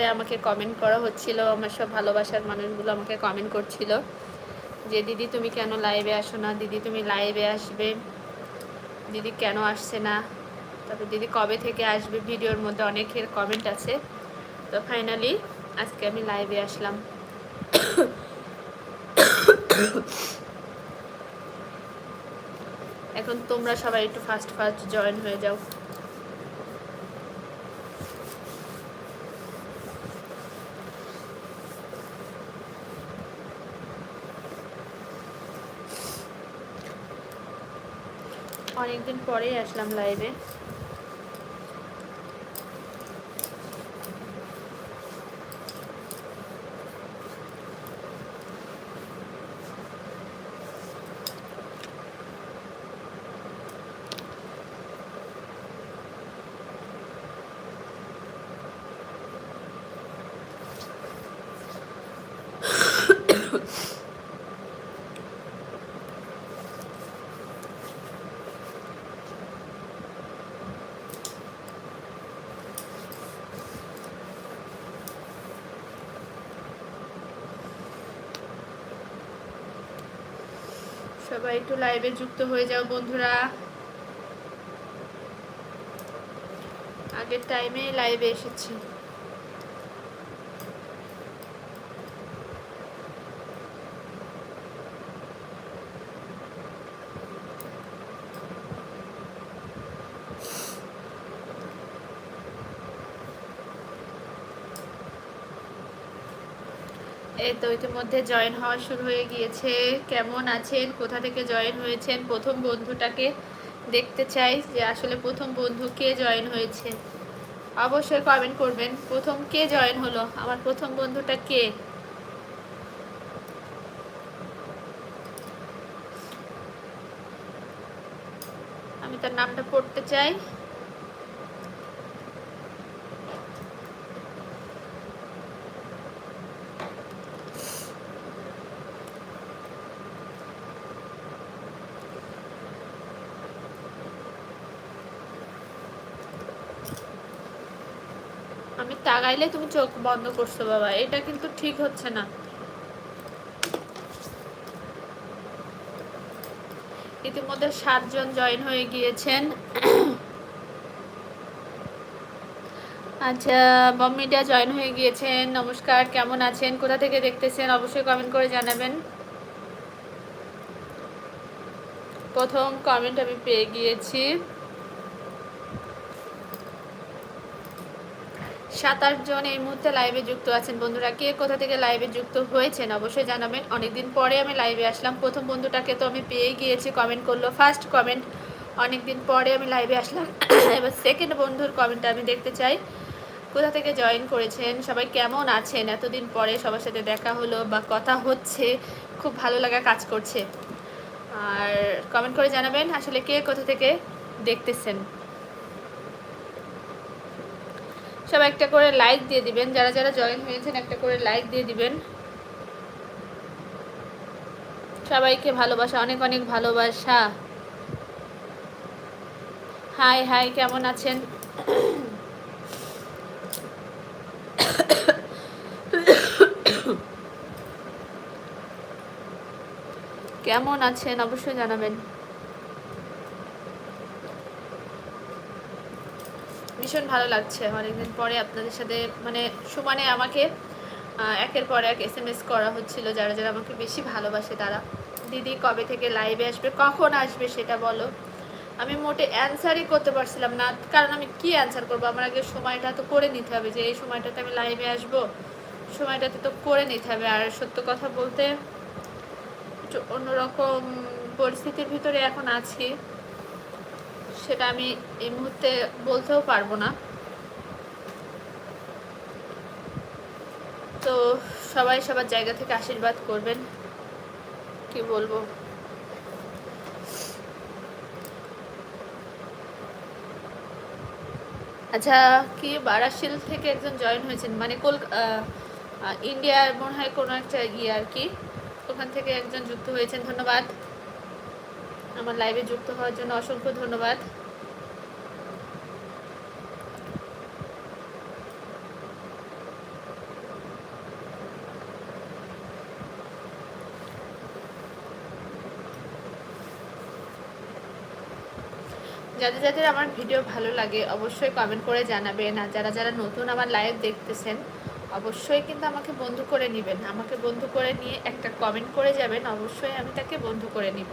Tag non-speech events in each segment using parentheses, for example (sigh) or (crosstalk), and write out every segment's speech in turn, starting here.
করে আমাকে কমেন্ট করা হচ্ছিল, আমার সব ভালোবাসার মানুষগুলো আমাকে কমেন্ট করছিল যে, দিদি, তুমি কেন লাইভে আসো না? দিদি, তুমি লাইভে আসবে। দিদি কেন আসছে না? তারপর দিদি কবে থেকে আসবে? ভিডিওর মধ্যে অনেকের কমেন্ট আছে। তো ফাইনালি আজকে আমি লাইভে আসলাম। এখন তোমরা সবাই একটু ফার্স্ট ফার্স্ট জয়েন হয়ে যাও। অনেকদিন পরেই আসলাম লাইভে সবাই একটু লাইভে যুক্ত হয়ে যাও বন্ধুরা। আগের টাইমে লাইভে এসেছি। এই তো ইতিমধ্যে জয়েন হওয়া শুরু হয়ে গিয়েছে। কেমন আছেন? কোথা থেকে জয়েন হয়েছেন? প্রথম বন্ধুটাকে দেখতে চাই যে আসলে প্রথম বন্ধু কে জয়েন হয়েছে। অবশ্যই কমেন্ট করবেন, প্রথম কে জয়েন হলো? আমার প্রথম বন্ধুটা কে? আমি তার নামটা পড়তে চাই আমি তাকাইলে তুমি চোখ বন্ধ করছ বাবা, এটা কিন্তু ঠিক হচ্ছে না। ইতিমধ্যে সাতজন জয়েন হয়ে গিয়েছেন। আচ্ছা বম মিডিয়া জয়েন হয়ে গিয়েছেন। নমস্কার, কেমন আছেন? কোথা থেকে দেখতেছেন? অবশ্যই কমেন্ট করে জানাবেন। প্রথম কমেন্ট আমি পেয়ে গিয়েছি। সাত আট জন এই মুহূর্তে লাইভে যুক্ত আছেন। বন্ধুরা, কে কোথা থেকে লাইভে যুক্ত হয়েছেন অবশ্যই জানাবেন। অনেকদিন পরে আমি লাইভে আসলাম। প্রথম বন্ধুটাকে তো আমি পেয়ে গিয়েছি কমেন্ট করল। ফার্স্ট কমেন্ট অনেকদিন পরে আমি লাইভে আসলাম। (coughs) এবার সেকেন্ড বন্ধুর কমেন্টটা আমি দেখতে চাই। কোথা থেকে জয়েন করেছেন? সবাই কেমন আছেন? এতদিন পরে সবার সাথে দেখা হলো বা কথা হচ্ছে। খুব ভালো লাগা কাজ করছে। আর কমেন্ট করে জানাবেন আসলে কে কোথা থেকে দেখতেছেন। সবাই একটা করে লাইক দিয়ে দিবেন। যারা যারা জয়েন হয়েছেন, একটা করে লাইক দিয়ে দিবেন। সবাইকে ভালোবাসা, অনেক অনেক ভালোবাসা। হাই হাই কেমন আছেন? কেমন আছেন? অবশ্যই জানাবেন। ভীষণ ভালো লাগছে। অনেকদিন পরে আপনাদের সাথে মানে সমানে আমাকে একের পর এক এস এম এস করা হচ্ছিল যারা যারা আমাকে বেশি ভালোবাসে তারা। দিদি কবে থেকে লাইভে আসবে, কখন আসবে সেটা বলো। আমি মোটে অ্যান্সারই করতে পারছিলাম না, কারণ আমি কি অ্যান্সার করব? আমার আগে সময়টা তো করে নিতে হবে যে, এই সময়টাতে আমি লাইভে আসব, সময়টাতে তো করে নিতে হবে। আর সত্য কথা বলতে অন্যরকম পরিস্থিতির ভিতরে এখন আছি। সেটা আমি এই মুহূর্তে বলতেও পারব না। তো সবাই সবার জায়গা থেকে আশীর্বাদ করবেন। কি বলব? আচ্ছা কি বারাসিল থেকে একজন জয়েন হয়েছেন? মানে কল ইন্ডিয়ার মনে হয় কোনো একটা ইয়ে আর কি। ওখান থেকে একজন যুক্ত হয়েছেন, ধন্যবাদ। আমার লাইভে যুক্ত হওয়ার জন্য অসংখ্য ধন্যবাদ। যাদের যাদের আমার ভিডিও ভালো লাগে, অবশ্যই কমেন্ট করে জানাবেন। আর যারা যারা নতুন আমার লাইভ দেখতেছেন, অবশ্যই কিন্তু আমাকে বন্ধু করে নেবেন। আমাকে বন্ধু করে নিয়ে একটা কমেন্ট করে যাবেন, অবশ্যই আমি তাকে বন্ধু করে নিব।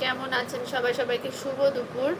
কেমন আছেন সবাই? সবাইকে শুভ দুপুর।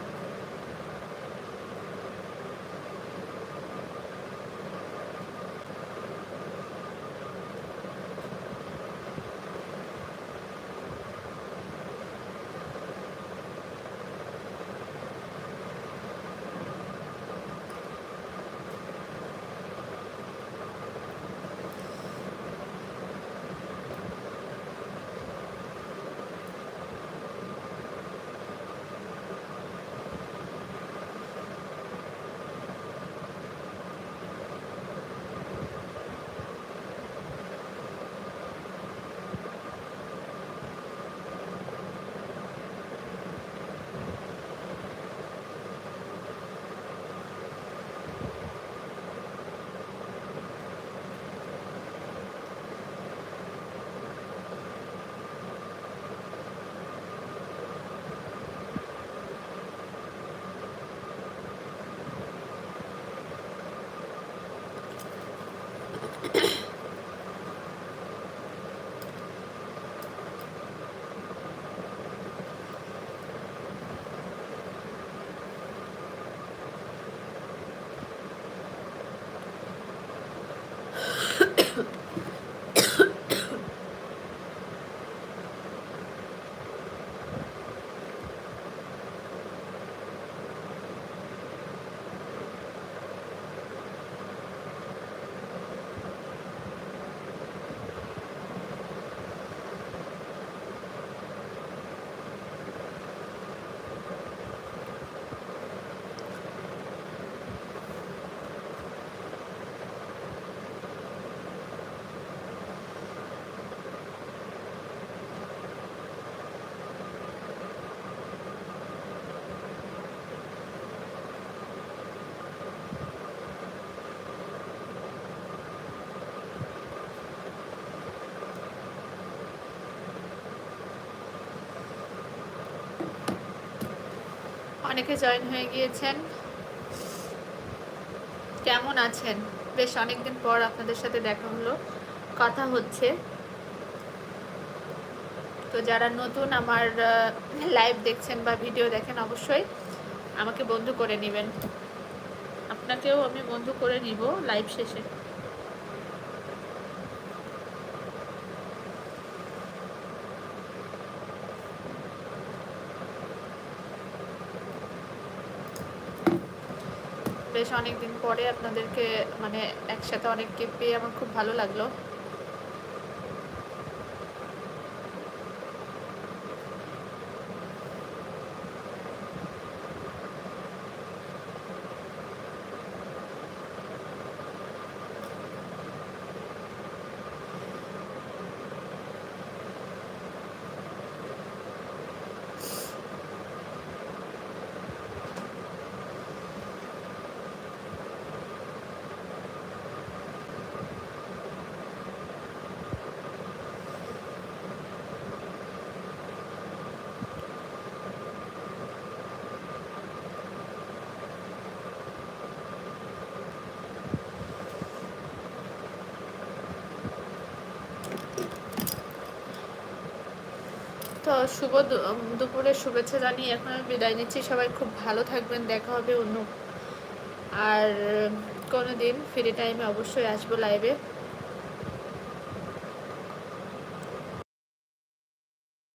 অনেকে জয়েন হয়ে গিয়েছেন। কেমন আছেন? বেশ অনেকদিন পর আপনাদের সাথে দেখা হলো, কথা হচ্ছে। তো যারা নতুন আমার লাইভ দেখছেন বা ভিডিও দেখেন, অবশ্যই আমাকে বন্ধু করে নেবেন। আপনাকেও আমি বন্ধু করে নিব লাইভ শেষে। বেশ অনেকদিন পরে আপনাদেরকে মানে একসাথে অনেককে পেয়ে আমার খুব ভালো লাগল। তো শুভ দুপুরে দুপুরের শুভেচ্ছা জানিয়ে এখন আমি বিদায় নিচ্ছি। সবাই খুব ভালো থাকবেন, দেখা হবে অন্য, আর কোনো দিন ফ্রি টাইমে অবশ্যই আসব লাইভে